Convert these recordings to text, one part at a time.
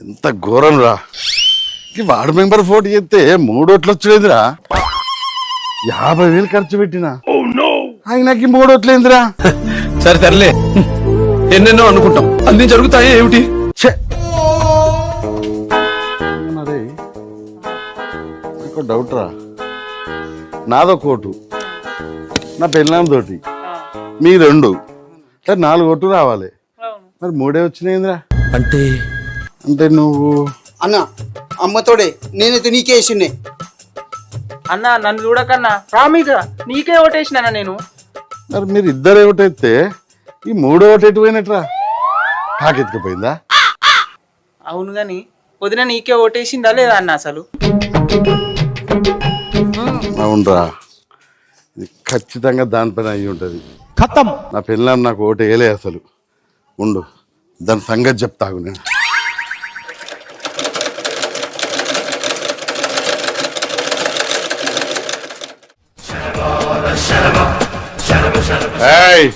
ఎంత ఘోరం రా ఈ వార్డు మెంబర్ ఫోటో చేస్తే మూడోట్లు వచ్చేదిరా యాభై వేలు ఖర్చు పెట్టినా. ఆయనకి మూడోట్లేందిరా సరే తరలే ఎన్నెన్నో అనుకుంటాం. అన్ని జరుగుతాయి ఏమిటి? నాకు డౌట్ రా నాదో కోటు. నా పెళ్ళాం తోటి మీ రెండు. అంటే నాలుగు ఓటు రావాలి. మరి మూడే వచ్చినాయిందిరా. అంటే అంటే నువ్వు అన్న అమ్మతోడే. నేనైతే నీకే వేసిండే. అన్న నన్ను చూడకన్నా. రా మీద. నీకే ఓటేసినా నేను. మరి మీరు ఇద్దరు ఒకటైతే ఈ మూడో ఒకటి ఎటు పోయినట్రా కాకెత్తుకుపోయిందా అవును గాని వదిన నీకే ఓటేసిందా లేదా అన్న అసలు? అవునరా. ఇది ఖచ్చితంగా దానిపైన అయి ఉంటుంది. నా పిల్లలు నాకు ఓటు వేయలే అసలు. ఉండు. దాని సంగతి చెప్తాగు నేను. Hey!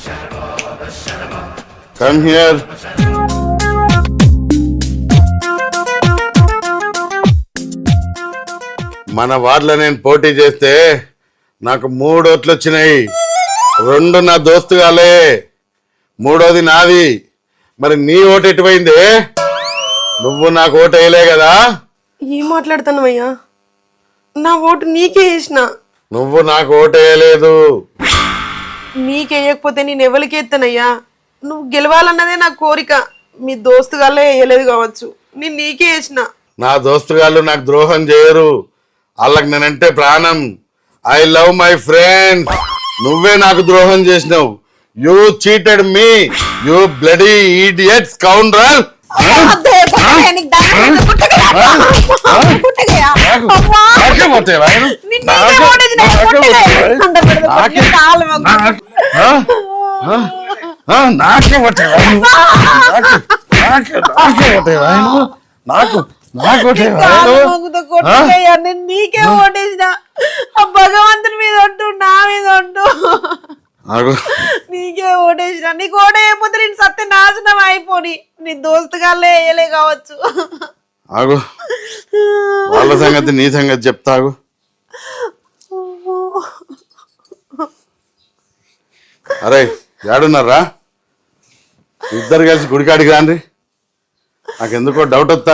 Come here. మన వార్డులో నేను పోటీ చేస్తే నాకు మూడు ఓట్లు వచ్చినాయి. రెండు నా దోస్తుగాలే మూడోది నాది. మరి నీ ఓటు ఎటుపోయింది? నువ్వు నాకు ఓటు వేయలే కదా? ఏం మాట్లాడుతున్నావయ్యా? నా ఓటు నీకే వేసిన. నువ్వు నాకు ఓటు వేయలేదు నీకేయకపోతే నేను ఎవరికి ఎత్తానయ్యా? నువ్వు గెలవాలన్నదే నా కోరిక. మీ దోస్తుగాలే వేయలేదు కావచ్చు. నేను నీకే వేసిన నా దోస్తుగాళ్ళు నాకు ద్రోహం చేయరు. వాళ్ళకి నేనంటే ప్రాణం. ఐ లవ్ మై ఫ్రెండ్ నువ్వే నాకు ద్రోహం చేసినావు. You cheated me. You bloody idiots scoundrel నాకే కొట్టేవా? నాకు కొట్టేవా? నాకు నాకు నేను నీకే ఓటేసిన ఆ భగవంతుని మీద ఉంటూ నా మీద ఉంటూ నాకు ఓటేసిన నీకు ఓటేయకపోతే నేను సత్య నాశనం అయిపోని. నీ దోస్తుగాలే వేయలే కావచ్చు. ఆగు. వాళ్ళ సంగతి నీ సంగతి చెప్తాగు. అరే ఏడున్నారా? ఇద్దరు కలిసి గుడికాడికి రాండి. నాకు ఎందుకో డౌట్ వస్తా